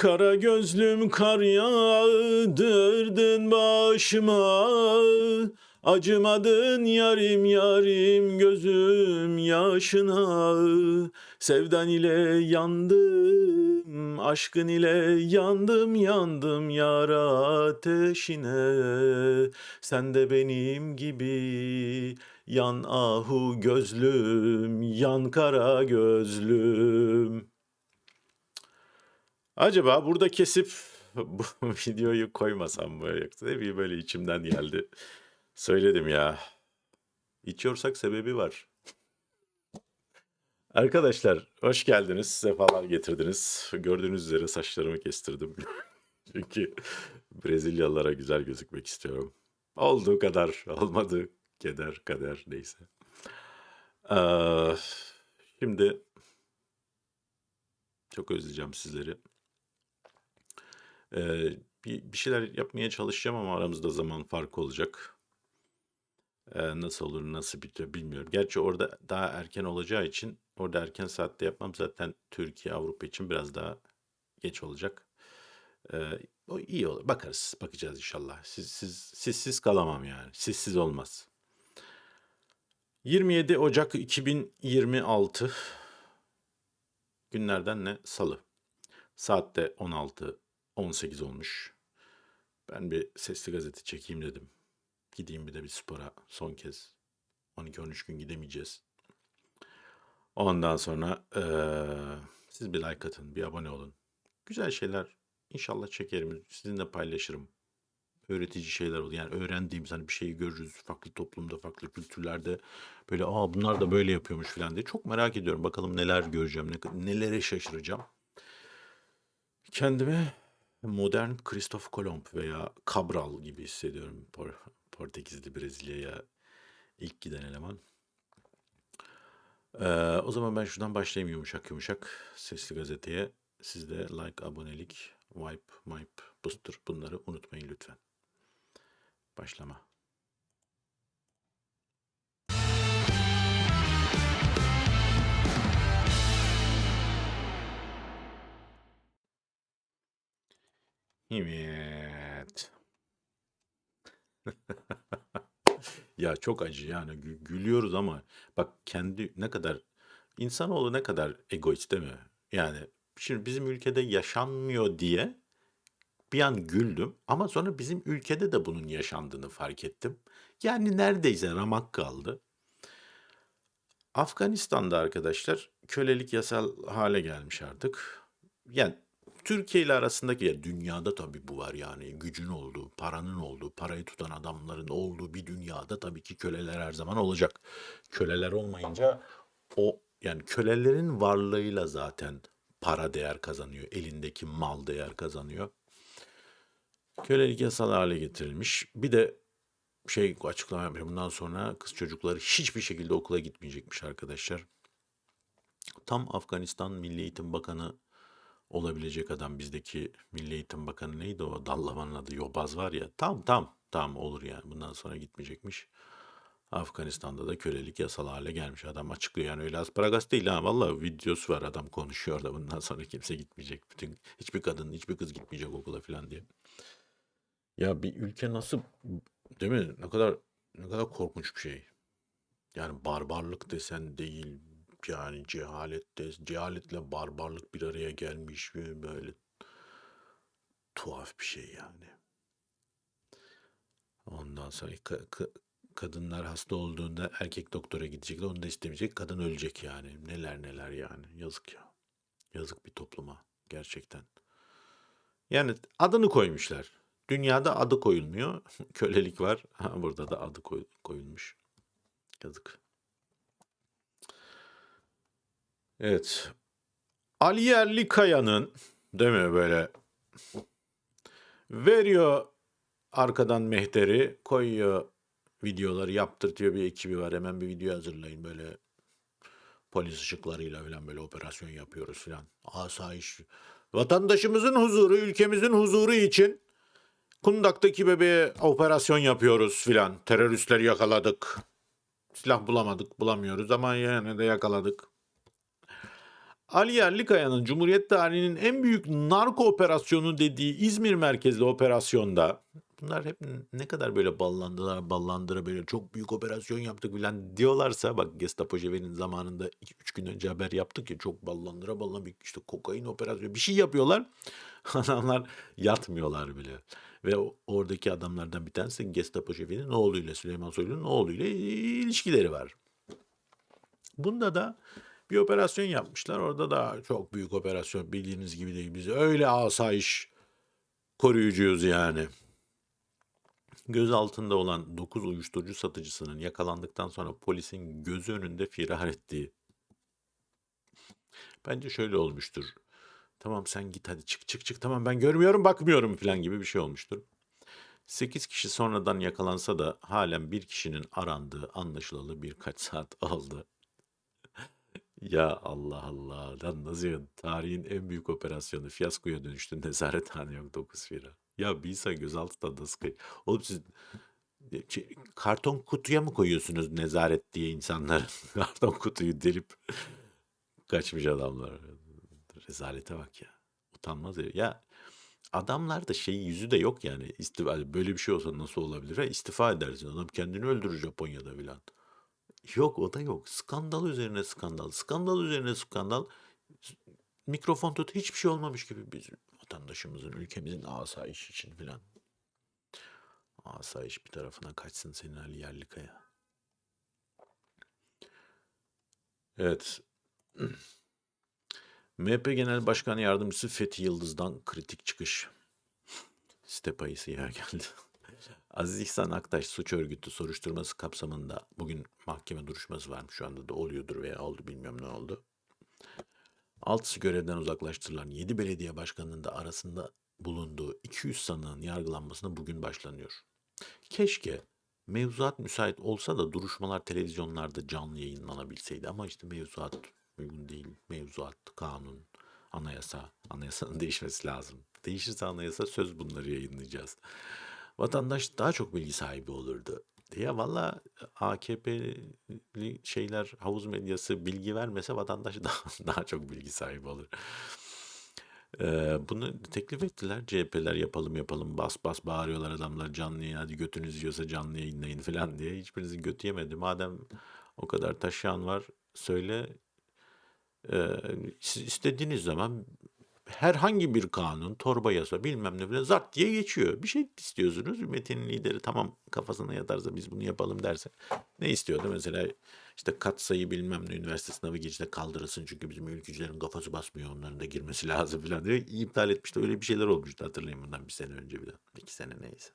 Kara gözlüm kar yağdırdın başıma. Acımadın yarim yarim gözüm yaşına. Sevdan ile yandım aşkın ile yandım yandım yar ateşine. Sen de benim gibi yan ahu gözlüm yan kara gözlüm Acaba burada kesip bu videoyu koymasam mı? Yoksa ne bileyim böyle içimden geldi. Söyledim ya. İçiyorsak sebebi var. Arkadaşlar hoş geldiniz. Sefalar getirdiniz. Gördüğünüz üzere saçlarımı kestirdim. Çünkü Brezilyalılara güzel gözükmek istiyorum. Olduğu kadar olmadı. Keder kader neyse. Ee, şimdi çok özleyeceğim sizleri. Ee, bir, bir şeyler yapmaya çalışacağım ama aramızda zaman farkı olacak. Ee, nasıl olur, nasıl bitiyor bilmiyorum. Gerçi orada daha erken olacağı için orada erken saatte yapmam zaten Türkiye, Avrupa için biraz daha geç olacak. Ee, o iyi olur. Bakarız, bakacağız inşallah. Siz, siz, sizsiz kalamam yani. Sizsiz olmaz. 27 Ocak 2026 günlerden ne? Salı. Saatte 16 18 olmuş. Ben bir sesli gazete çekeyim dedim. Gideyim bir de bir spora son kez. 12-13 gün gidemeyeceğiz. Ondan sonra eee, siz bir like atın, bir abone olun. Güzel şeyler inşallah çekerim. Sizinle paylaşırım. Öğretici şeyler olur. Yani öğrendiğimiz hani bir şeyi görürüz. Farklı toplumda, farklı kültürlerde böyle aa bunlar da böyle yapıyormuş falan diye. Çok merak ediyorum. Bakalım neler göreceğim, ne, nelere şaşıracağım. Kendimi modern Christoph Kolomb veya Cabral gibi hissediyorum. Por Portekizli Brezilya'ya ilk giden eleman. Ee, o zaman ben şuradan başlayayım yumuşak yumuşak sesli gazeteye. Siz de like, abonelik, wipe, mipe, booster bunları unutmayın lütfen. Başlama. Evet. Ya çok acı yani gü- gülüyoruz ama bak kendi ne kadar insanoğlu ne kadar egoist değil mi? Yani şimdi bizim ülkede yaşanmıyor diye bir an güldüm ama sonra bizim ülkede de bunun yaşandığını fark ettim. Yani neredeyse ramak kaldı. Afganistan'da arkadaşlar kölelik yasal hale gelmiş artık. Yani Türkiye ile arasındaki ya dünyada tabii bu var yani gücün olduğu, paranın olduğu, parayı tutan adamların olduğu bir dünyada tabii ki köleler her zaman olacak. Köleler olmayınca o yani kölelerin varlığıyla zaten para değer kazanıyor, elindeki mal değer kazanıyor. Kölelik yasal hale getirilmiş. Bir de şey açıklama yapmış. Bundan sonra kız çocukları hiçbir şekilde okula gitmeyecekmiş arkadaşlar. Tam Afganistan Milli Eğitim Bakanı olabilecek adam. Bizdeki Milli Eğitim Bakanı neydi o? Dallamanın adı Yobaz var ya. Tam tam tam olur yani. Bundan sonra gitmeyecekmiş. Afganistan'da da kölelik yasal hale gelmiş adam. Açıklıyor yani. Öyle asparagas değil ha. Vallahi videosu var. Adam konuşuyor da bundan sonra kimse gitmeyecek. Bütün hiçbir kadın hiçbir kız gitmeyecek okula falan diye. Ya bir ülke nasıl değil mi? Ne kadar ne kadar korkunç bir şey. Yani barbarlık desen değil yani cehalet de cehaletle barbarlık bir araya gelmiş ve böyle tuhaf bir şey yani. Ondan sonra ka- ka- kadınlar hasta olduğunda erkek doktora gidecekler onu da istemeyecek kadın ölecek yani neler neler yani yazık ya yazık bir topluma gerçekten. Yani adını koymuşlar. Dünyada adı koyulmuyor. Kölelik var. Burada da adı koy- koyulmuş. Yazık. Evet. Ali Yerlikaya'nın değil mi böyle veriyor arkadan mehteri koyuyor videoları yaptırtıyor bir ekibi var hemen bir video hazırlayın böyle polis ışıklarıyla falan böyle operasyon yapıyoruz falan. Asayiş. Vatandaşımızın huzuru, ülkemizin huzuru için Kundak'taki bebeğe operasyon yapıyoruz filan. Teröristleri yakaladık. Silah bulamadık, bulamıyoruz ama yine de yakaladık. Ali Yerlikaya'nın Cumhuriyet tarihinin en büyük narko operasyonu dediği İzmir merkezli operasyonda bunlar hep ne kadar böyle ballandılar, ballandıra böyle çok büyük operasyon yaptık filan diyorlarsa bak Gestapo Jever'in zamanında 2-3 gün önce haber yaptık ya çok ballandıra ballandıra işte kokain operasyonu bir şey yapıyorlar. Adamlar yatmıyorlar bile. Ve oradaki adamlardan bir tanesi Gestapo Jever'in oğluyla Süleyman Soylu'nun oğluyla ilişkileri var. Bunda da bir operasyon yapmışlar. Orada da çok büyük operasyon bildiğiniz gibi değil. Biz öyle asayiş koruyucuyuz yani. Göz altında olan 9 uyuşturucu satıcısının yakalandıktan sonra polisin gözü önünde firar ettiği. Bence şöyle olmuştur. Tamam sen git hadi çık çık çık tamam ben görmüyorum bakmıyorum falan gibi bir şey olmuştur. 8 kişi sonradan yakalansa da halen bir kişinin arandığı anlaşılalı birkaç saat oldu. Ya Allah Allah. Lan ya? Tarihin en büyük operasyonu fiyaskoya dönüştü. Nezarethane yok 9 fira. Ya bir insan gözaltında nasıl kay- Oğlum siz e, şey, karton kutuya mı koyuyorsunuz nezaret diye insanlar? karton kutuyu delip kaçmış adamlar. Rezalete bak ya. Utanmaz ya. Ya adamlar da şey yüzü de yok yani. İstifa, böyle bir şey olsa nasıl olabilir? Ha, istifa edersin. Adam kendini öldürür Japonya'da filan. Yok o da yok. Skandal üzerine skandal. Skandal üzerine skandal. Mikrofon tut hiçbir şey olmamış gibi biz vatandaşımızın, ülkemizin asayiş için filan. Asayiş bir tarafına kaçsın senin Ali Yerlikaya. Evet. MHP Genel Başkan Yardımcısı Fethi Yıldız'dan kritik çıkış. Site payısı yer geldi. Aziz İhsan Aktaş suç örgütü soruşturması kapsamında bugün mahkeme duruşması varmış. Şu anda da oluyordur veya oldu bilmiyorum ne oldu. Altısı görevden uzaklaştırılan 7 belediye başkanının da arasında bulunduğu 200 sanığın yargılanmasına bugün başlanıyor. Keşke mevzuat müsait olsa da duruşmalar televizyonlarda canlı yayınlanabilseydi ama işte mevzuat uygun değil. Mevzuat, kanun, anayasa, anayasanın değişmesi lazım. Değişirse anayasa söz bunları yayınlayacağız. Vatandaş daha çok bilgi sahibi olurdu. Ya valla AKP'li şeyler havuz medyası bilgi vermese vatandaş daha, daha çok bilgi sahibi olur. Ee, bunu teklif ettiler. CHP'ler yapalım yapalım bas bas bağırıyorlar adamlar canlı yayın hadi götünüz yiyorsa canlı yayınlayın falan diye. Hiçbirinizin götü yemedi. Madem o kadar taşıyan var söyle siz istediğiniz zaman herhangi bir kanun, torba yasa bilmem ne falan zart diye geçiyor. Bir şey istiyorsunuz. Metin'in lideri tamam kafasına yatarsa biz bunu yapalım derse. Ne istiyordu mesela işte katsayı bilmem ne üniversite sınavı girişte kaldırılsın çünkü bizim ülkücülerin kafası basmıyor onların da girmesi lazım falan diye iptal etmişti. Öyle bir şeyler olmuştu hatırlayın bundan bir sene önce bile. iki sene neyse.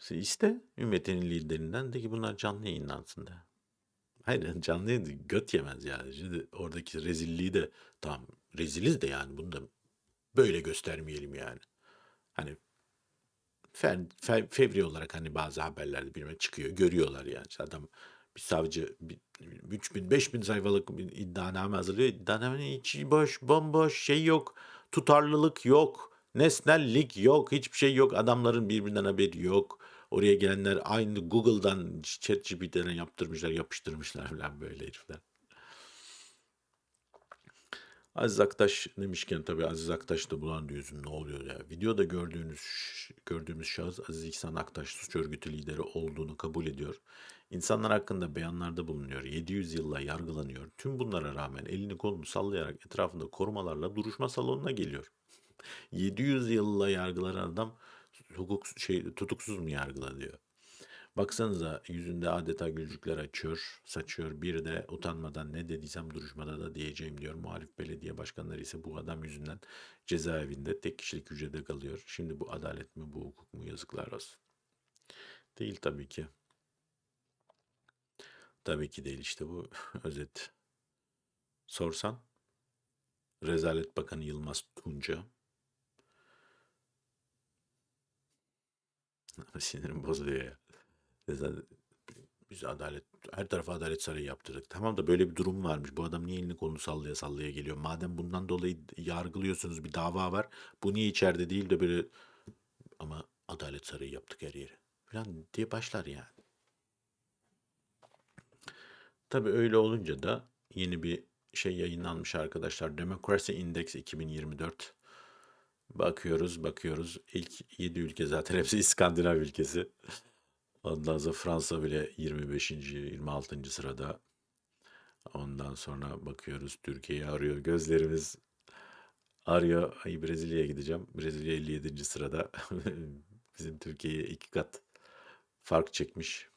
İşte iste ümmetin liderinden de ki bunlar canlı yayınlansın da. Hayır canlı göt yemez yani. Şimdi oradaki rezilliği de tam reziliz de yani bunu da böyle göstermeyelim yani. Hani fe, fe- fevri olarak hani bazı haberlerde bilmem çıkıyor görüyorlar yani. İşte adam bir savcı bir, 3000 5000 sayfalık bir iddianame hazırlıyor. İddianamenin içi boş bomboş şey yok. Tutarlılık yok. Nesnellik yok. Hiçbir şey yok. Adamların birbirinden haberi yok. Oraya gelenler aynı Google'dan ChatGPT'den yaptırmışlar, yapıştırmışlar falan böyle herifler. Aziz Aktaş demişken tabii Aziz Aktaş da bulan yüzün ne oluyor ya. Videoda gördüğünüz gördüğümüz şahıs Aziz İhsan Aktaş suç örgütü lideri olduğunu kabul ediyor. İnsanlar hakkında beyanlarda bulunuyor. 700 yılla yargılanıyor. Tüm bunlara rağmen elini kolunu sallayarak etrafında korumalarla duruşma salonuna geliyor. 700 yılla yargılanan adam hukuk şey tutuksuz mu yargılanıyor? Baksanıza yüzünde adeta gülcükler açıyor, saçıyor. Bir de utanmadan ne dediysem duruşmada da diyeceğim diyor. Muhalif belediye başkanları ise bu adam yüzünden cezaevinde tek kişilik hücrede kalıyor. Şimdi bu adalet mi, bu hukuk mu yazıklar olsun. Değil tabii ki. Tabii ki değil işte bu özet. Sorsan Rezalet Bakanı Yılmaz Tunca sinirim bozuluyor ya. Biz adalet her tarafa adalet sarayı yaptırdık. Tamam da böyle bir durum varmış. Bu adam niye elini kolunu sallaya sallaya geliyor? Madem bundan dolayı yargılıyorsunuz bir dava var. Bu niye içeride değil de böyle ama adalet sarayı yaptık her yere. Falan diye başlar yani. Tabii öyle olunca da yeni bir şey yayınlanmış arkadaşlar. Democracy Index 2024. Bakıyoruz, bakıyoruz. İlk 7 ülke zaten hepsi İskandinav ülkesi. Ondan sonra Fransa bile 25. 26. sırada. Ondan sonra bakıyoruz Türkiye'yi arıyor. Gözlerimiz arıyor. Ay Brezilya'ya gideceğim. Brezilya 57. sırada. Bizim Türkiye'ye iki kat fark çekmiş.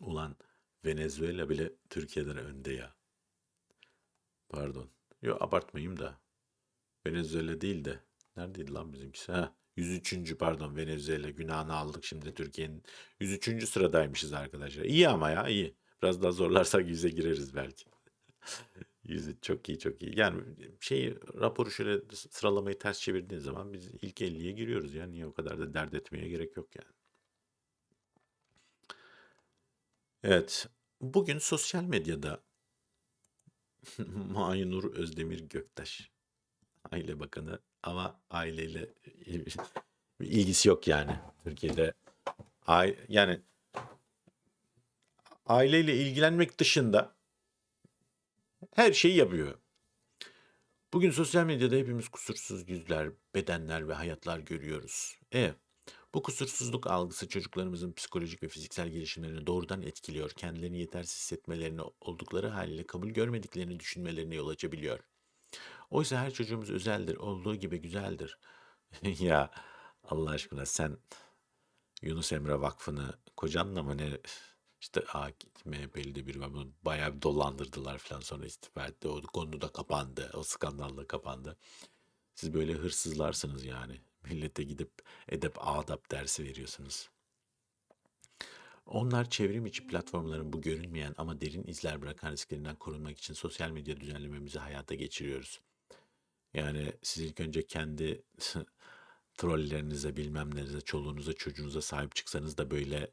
Ulan Venezuela bile Türkiye'den önde ya. Pardon. Yok abartmayayım da. Venezuela değil de. Neredeydi lan bizimkisi? Ha, 103. pardon Venezuela günahını aldık. Şimdi Türkiye'nin 103. sıradaymışız arkadaşlar. İyi ama ya iyi. Biraz daha zorlarsak 100'e gireriz belki. 100 çok iyi çok iyi. Yani şeyi raporu şöyle sıralamayı ters çevirdiğin zaman biz ilk 50'ye giriyoruz. Yani niye o kadar da dert etmeye gerek yok yani. Evet. Bugün sosyal medyada Mahinur Özdemir Göktaş Aile Bakanı ama aileyle bir ilgisi yok yani Türkiye'de. Ay, yani aileyle ilgilenmek dışında her şeyi yapıyor. Bugün sosyal medyada hepimiz kusursuz yüzler, bedenler ve hayatlar görüyoruz. E, bu kusursuzluk algısı çocuklarımızın psikolojik ve fiziksel gelişimlerini doğrudan etkiliyor. Kendilerini yetersiz hissetmelerini, oldukları haliyle kabul görmediklerini düşünmelerine yol açabiliyor. Oysa her çocuğumuz özeldir, olduğu gibi güzeldir. ya Allah aşkına sen Yunus Emre Vakfı'nı kocanla mı ne işte MHP'li de biri var bunu bayağı bir dolandırdılar falan sonra istifa etti. O konu da kapandı. O skandalla kapandı. Siz böyle hırsızlarsınız yani. Millete gidip edep adap dersi veriyorsunuz. Onlar çevrim içi platformların bu görünmeyen ama derin izler bırakan risklerinden korunmak için sosyal medya düzenlememizi hayata geçiriyoruz. Yani siz ilk önce kendi trollerinize, bilmem nenize, çoluğunuza, çocuğunuza sahip çıksanız da böyle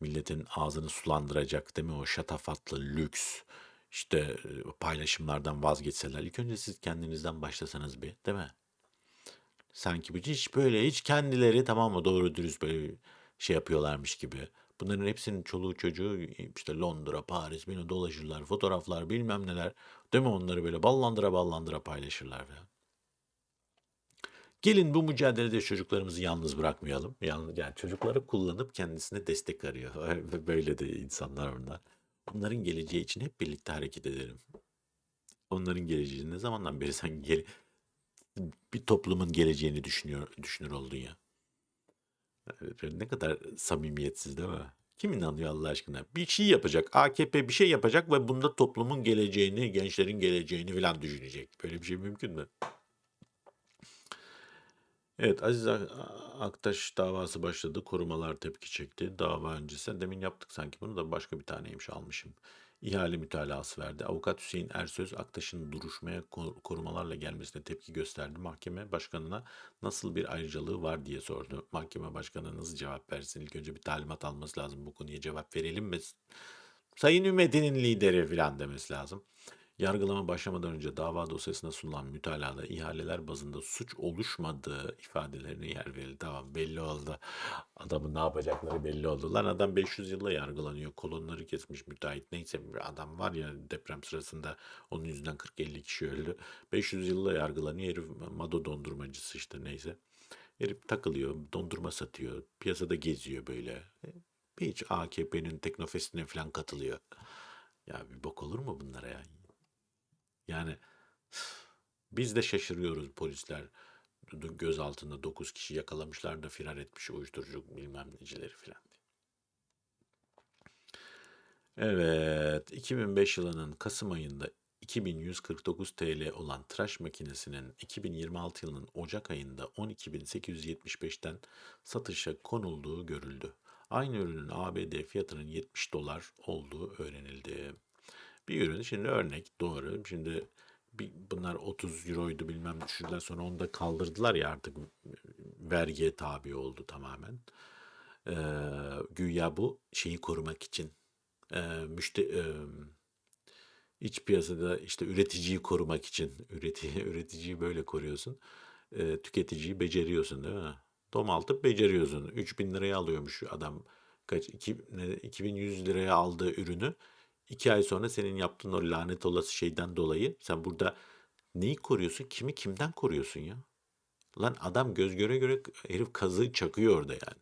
milletin ağzını sulandıracak değil mi? O şatafatlı, lüks, işte paylaşımlardan vazgeçseler. İlk önce siz kendinizden başlasanız bir değil mi? Sanki bu hiç böyle hiç kendileri tamam mı doğru dürüst böyle şey yapıyorlarmış gibi. Bunların hepsinin çoluğu çocuğu işte Londra, Paris, beni dolaşırlar, fotoğraflar bilmem neler. Değil mi onları böyle ballandıra ballandıra paylaşırlar falan. Gelin bu mücadelede çocuklarımızı yalnız bırakmayalım. Yani, çocukları kullanıp kendisine destek arıyor. Böyle de insanlar bunlar. Onların geleceği için hep birlikte hareket edelim. Onların geleceği ne zamandan beri sen gel bir toplumun geleceğini düşünüyor düşünür oldun ya. Ne kadar samimiyetsiz değil mi? Kim inanıyor Allah aşkına? Bir şey yapacak. AKP bir şey yapacak ve bunda toplumun geleceğini, gençlerin geleceğini falan düşünecek. Böyle bir şey mümkün mü? Evet, Aziz Aktaş davası başladı. Korumalar tepki çekti. Dava öncesi. Demin yaptık sanki bunu da başka bir taneymiş almışım. İhale mütalası verdi. Avukat Hüseyin Ersöz Aktaş'ın duruşmaya korumalarla gelmesine tepki gösterdi. Mahkeme başkanına nasıl bir ayrıcalığı var diye sordu. Mahkeme başkanı nasıl cevap versin? İlk önce bir talimat alması lazım. Bu konuya cevap verelim mi? Sayın Ümmetinin lideri falan demesi lazım. Yargılama başlamadan önce dava dosyasına sunulan mütalada ihaleler bazında suç oluşmadığı ifadelerine yer verildi. Tamam belli oldu. Adamın ne yapacakları belli oldu. Lan adam 500 yılla yargılanıyor. Kolonları kesmiş müteahhit. Neyse bir adam var ya deprem sırasında onun yüzünden 40-50 kişi öldü. 500 yılla yargılanıyor. Herif mado dondurmacısı işte neyse. Herif takılıyor, dondurma satıyor, piyasada geziyor böyle. Hiç AKP'nin teknofestine falan katılıyor. Ya bir bok olur mu bunlara ya? Yani biz de şaşırıyoruz polisler göz altında 9 kişi yakalamışlar da firar etmiş uyuşturucu bilmem necileri filan. Evet, 2005 yılının Kasım ayında 2149 TL olan tıraş makinesinin 2026 yılının Ocak ayında 12.875'ten satışa konulduğu görüldü. Aynı ürünün ABD fiyatının 70 dolar olduğu öğrenildi. Bir ürün şimdi örnek doğru. Şimdi bunlar 30 euroydu bilmem düşürdüler sonra onu da kaldırdılar ya artık vergiye tabi oldu tamamen. Ee, güya bu şeyi korumak için e, müşte e, iç piyasada işte üreticiyi korumak için üretici, üreticiyi böyle koruyorsun. E, tüketiciyi beceriyorsun değil mi? Domaltıp beceriyorsun. 3000 liraya alıyormuş adam kaç 2, 2100 liraya aldığı ürünü 2 ay sonra senin yaptığın o lanet olası şeyden dolayı sen burada neyi koruyorsun? Kimi kimden koruyorsun ya? Lan adam göz göre göre herif kazığı çakıyor orada yani.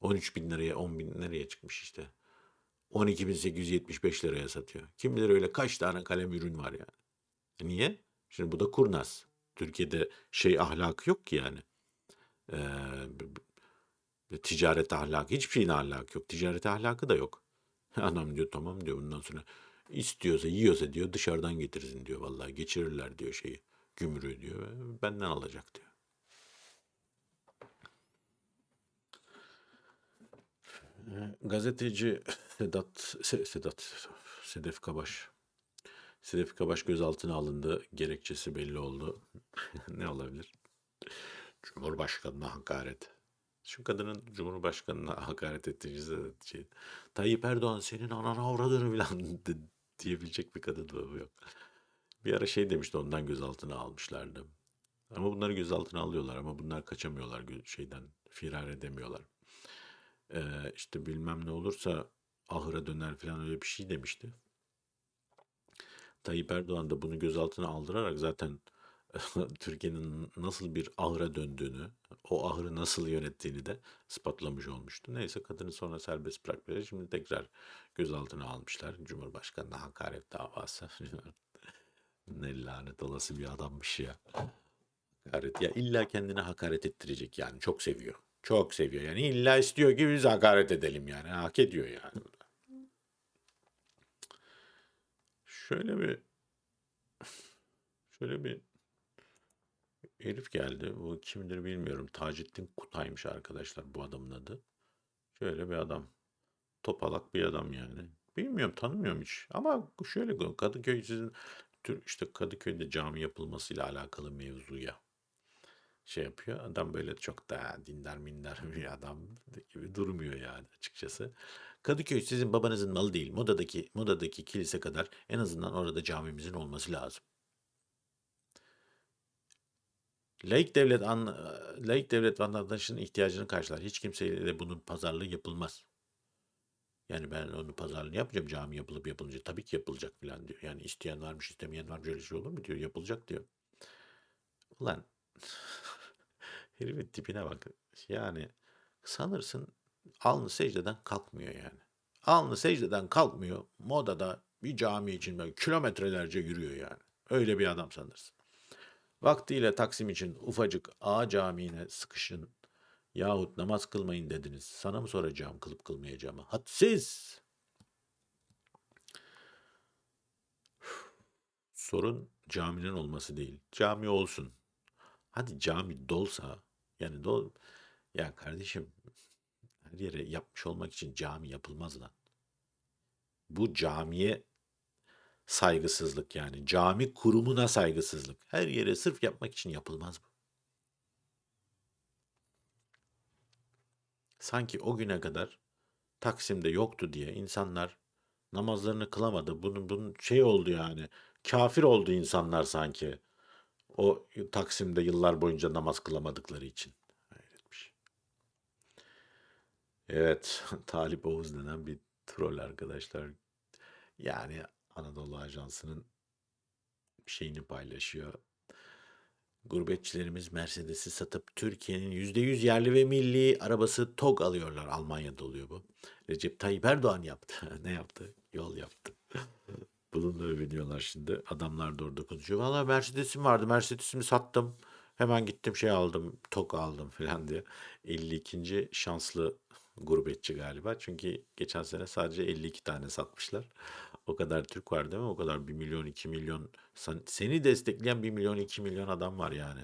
13 bin liraya 10 bin liraya çıkmış işte. 12.875 liraya satıyor. Kim bilir öyle kaç tane kalem ürün var yani. Niye? Şimdi bu da kurnaz. Türkiye'de şey ahlakı yok ki yani. Ee, ticaret ahlakı, hiçbir şeyin ahlakı yok. Ticaret ahlakı da yok. Adam diyor tamam diyor bundan sonra istiyorsa yiyorsa diyor dışarıdan getirsin diyor. Vallahi geçirirler diyor şeyi. Gümrüğü diyor. Benden alacak diyor. Gazeteci Sedat, Se- Sedat, Sedef Kabaş. Sedef Kabaş gözaltına alındı. Gerekçesi belli oldu. ne olabilir? Cumhurbaşkanına hakaret. Şu kadının Cumhurbaşkanına hakaret ettiği şey. Tayyip Erdoğan senin anana avradını de- diyebilecek bir kadın da yok. Bir ara şey demişti ondan gözaltına almışlardı. Ama bunları gözaltına alıyorlar ama bunlar kaçamıyorlar şeyden firar edemiyorlar. Ee, işte bilmem ne olursa ahıra döner falan öyle bir şey demişti. Tayyip Erdoğan da bunu gözaltına aldırarak zaten Türkiye'nin nasıl bir ahıra döndüğünü, o ahırı nasıl yönettiğini de ispatlamış olmuştu. Neyse kadını sonra serbest bıraktılar. Şimdi tekrar gözaltına almışlar. Cumhurbaşkanına hakaret davası. ne lanet olası bir adammış ya. Hakaret. Ya illa kendine hakaret ettirecek yani. Çok seviyor. Çok seviyor. Yani illa istiyor ki biz hakaret edelim yani. Hak ediyor yani. Şöyle bir şöyle bir herif geldi. Bu kimdir bilmiyorum. Tacettin Kutay'mış arkadaşlar bu adamın adı. Şöyle bir adam. Topalak bir adam yani. Bilmiyorum tanımıyorum hiç. Ama şöyle Kadıköy sizin işte Kadıköy'de cami yapılmasıyla alakalı mevzuya şey yapıyor. Adam böyle çok da dindar mindar bir adam gibi durmuyor yani açıkçası. Kadıköy sizin babanızın malı değil. Modadaki modadaki kilise kadar en azından orada camimizin olması lazım. Laik devlet an, laik devlet vatandaşının ihtiyacını karşılar. Hiç kimseyle de bunun pazarlığı yapılmaz. Yani ben onu pazarlığını yapacağım cami yapılıp yapılınca tabii ki yapılacak falan diyor. Yani isteyen varmış istemeyen var böyle şey olur mu diyor yapılacak diyor. Ulan herifin tipine bak. Yani sanırsın alnı secdeden kalkmıyor yani. Alnı secdeden kalkmıyor. Modada bir cami için böyle kilometrelerce yürüyor yani. Öyle bir adam sanırsın. Vaktiyle Taksim için ufacık A camiine sıkışın yahut namaz kılmayın dediniz. Sana mı soracağım kılıp kılmayacağımı? Hadsiz! Sorun caminin olması değil. Cami olsun. Hadi cami dolsa yani dol ya kardeşim her yere yapmış olmak için cami yapılmaz lan. Bu camiye saygısızlık yani. Cami kurumuna saygısızlık. Her yere sırf yapmak için yapılmaz bu. Sanki o güne kadar Taksim'de yoktu diye insanlar namazlarını kılamadı. Bunun, bunun şey oldu yani. Kafir oldu insanlar sanki. O Taksim'de yıllar boyunca namaz kılamadıkları için. Şey. Evet, Talip Oğuz denen bir troll arkadaşlar. Yani Anadolu Ajansı'nın şeyini paylaşıyor. Gurbetçilerimiz Mercedes'i satıp Türkiye'nin %100 yerli ve milli arabası TOG alıyorlar. Almanya'da oluyor bu. Recep Tayyip Erdoğan yaptı. ne yaptı? Yol yaptı. Bununla övünüyorlar şimdi. Adamlar da orada konuşuyor. Valla Mercedes'im vardı. Mercedes'imi sattım. Hemen gittim şey aldım. TOG aldım falan diye. 52. şanslı gurbetçi galiba. Çünkü geçen sene sadece 52 tane satmışlar. O kadar Türk var değil mi? O kadar 1 milyon 2 milyon sen- seni destekleyen 1 milyon 2 milyon adam var yani.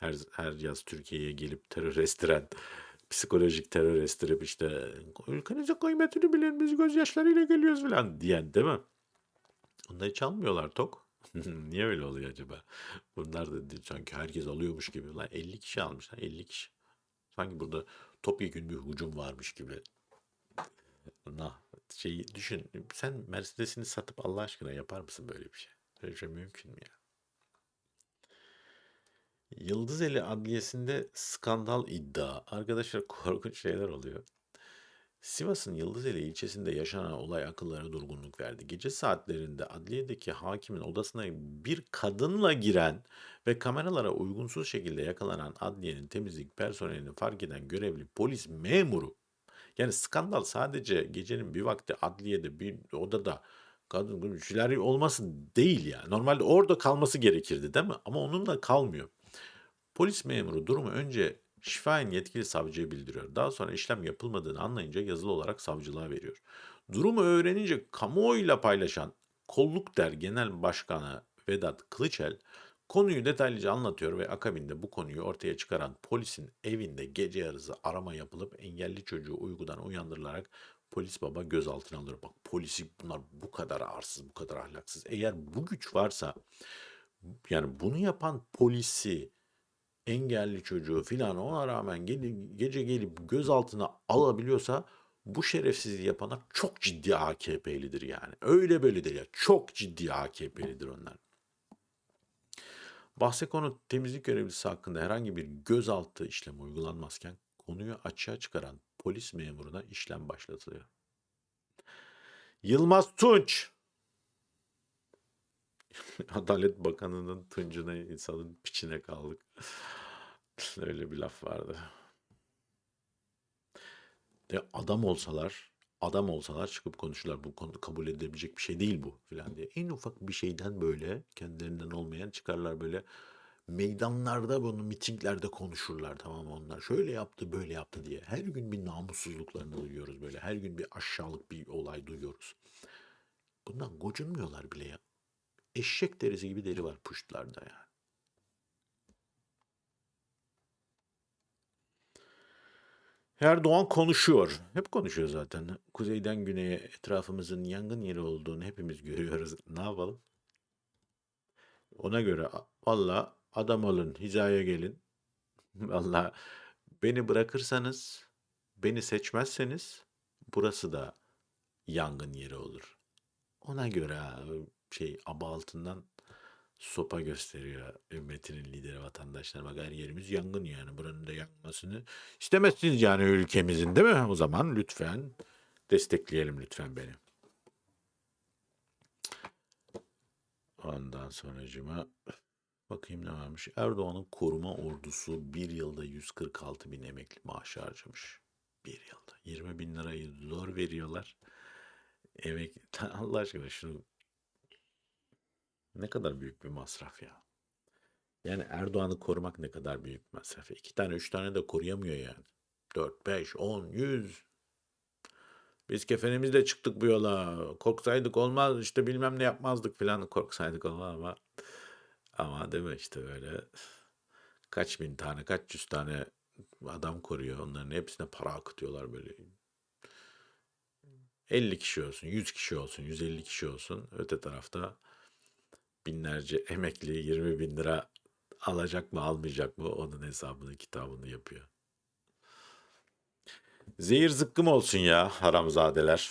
Her, her yaz Türkiye'ye gelip terör estiren, psikolojik terör estirip işte ülkenize kıymetini bilin biz gözyaşlarıyla geliyoruz falan diyen değil mi? Onları çalmıyorlar tok. Niye öyle oluyor acaba? Bunlar da sanki herkes alıyormuş gibi. Lan 50 kişi almışlar 50 kişi. Sanki burada topyekun bir hücum varmış gibi. Na şeyi düşün. Sen Mercedes'ini satıp Allah aşkına yapar mısın böyle bir şey? Böyle bir şey mümkün mü ya? Yıldızeli Adliyesi'nde skandal iddia. Arkadaşlar korkunç şeyler oluyor. Sivas'ın Yıldızeli ilçesinde yaşanan olay akıllara durgunluk verdi. Gece saatlerinde adliyedeki hakimin odasına bir kadınla giren ve kameralara uygunsuz şekilde yakalanan adliyenin temizlik personelini fark eden görevli polis memuru yani skandal sadece gecenin bir vakti adliyede bir odada kadın şeyler olması değil yani. Normalde orada kalması gerekirdi değil mi? Ama onunla kalmıyor. Polis memuru durumu önce şifayen yetkili savcıya bildiriyor. Daha sonra işlem yapılmadığını anlayınca yazılı olarak savcılığa veriyor. Durumu öğrenince kamuoyuyla paylaşan Kolluk Der Genel Başkanı Vedat Kılıçel konuyu detaylıca anlatıyor ve akabinde bu konuyu ortaya çıkaran polisin evinde gece yarısı arama yapılıp engelli çocuğu uykudan uyandırılarak polis baba gözaltına alıyor. Bak polisi bunlar bu kadar arsız, bu kadar ahlaksız. Eğer bu güç varsa yani bunu yapan polisi engelli çocuğu filan ona rağmen gece gelip gözaltına alabiliyorsa bu şerefsizliği yapanlar çok ciddi AKP'lidir yani. Öyle böyle değil ya. Çok ciddi AKP'lidir onlar. Bahse konu temizlik görevlisi hakkında herhangi bir gözaltı işlemi uygulanmazken konuyu açığa çıkaran polis memuruna işlem başlatılıyor. Yılmaz Tunç Adalet Bakanı'nın tıncına insanın piçine kaldık. Öyle bir laf vardı. De adam olsalar, adam olsalar çıkıp konuşurlar. Bu konu kabul edilebilecek bir şey değil bu filan diye. En ufak bir şeyden böyle kendilerinden olmayan çıkarlar böyle meydanlarda bunu mitinglerde konuşurlar tamam onlar. Şöyle yaptı böyle yaptı diye. Her gün bir namussuzluklarını duyuyoruz böyle. Her gün bir aşağılık bir olay duyuyoruz. Bundan gocunmuyorlar bile ya. Eşek derisi gibi deri var puştlarda yani. Erdoğan konuşuyor. Hep konuşuyor zaten. Kuzeyden güneye etrafımızın yangın yeri olduğunu hepimiz görüyoruz. Ne yapalım? Ona göre valla adam olun, hizaya gelin. Valla beni bırakırsanız, beni seçmezseniz burası da yangın yeri olur. Ona göre şey aba altından sopa gösteriyor ümmetinin lideri vatandaşlar. Bak her yerimiz yangın yani. Buranın da yanmasını istemezsiniz yani ülkemizin değil mi? O zaman lütfen destekleyelim lütfen beni. Ondan sonracıma bakayım ne varmış. Erdoğan'ın koruma ordusu bir yılda 146 bin emekli maaşı harcamış. Bir yılda. 20 bin lirayı zor veriyorlar. Emek Allah aşkına şunu ne kadar büyük bir masraf ya. Yani Erdoğan'ı korumak ne kadar büyük bir masraf. İki tane, üç tane de koruyamıyor yani. Dört, beş, on, yüz. Biz kefenimizle çıktık bu yola. Korksaydık olmaz işte bilmem ne yapmazdık falan. Korksaydık olmaz ama. Ama değil mi işte böyle kaç bin tane, kaç yüz tane adam koruyor. Onların hepsine para akıtıyorlar böyle. 50 kişi olsun, 100 kişi olsun, 150 kişi olsun. Öte tarafta binlerce emekli 20 bin lira alacak mı almayacak mı onun hesabını kitabını yapıyor. Zehir zıkkım olsun ya haramzadeler.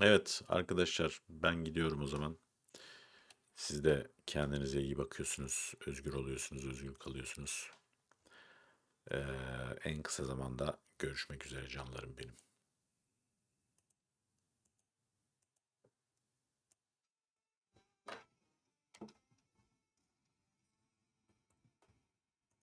Evet arkadaşlar ben gidiyorum o zaman. Siz de kendinize iyi bakıyorsunuz, özgür oluyorsunuz, özgür kalıyorsunuz. Ee, en kısa zamanda görüşmek üzere canlarım benim.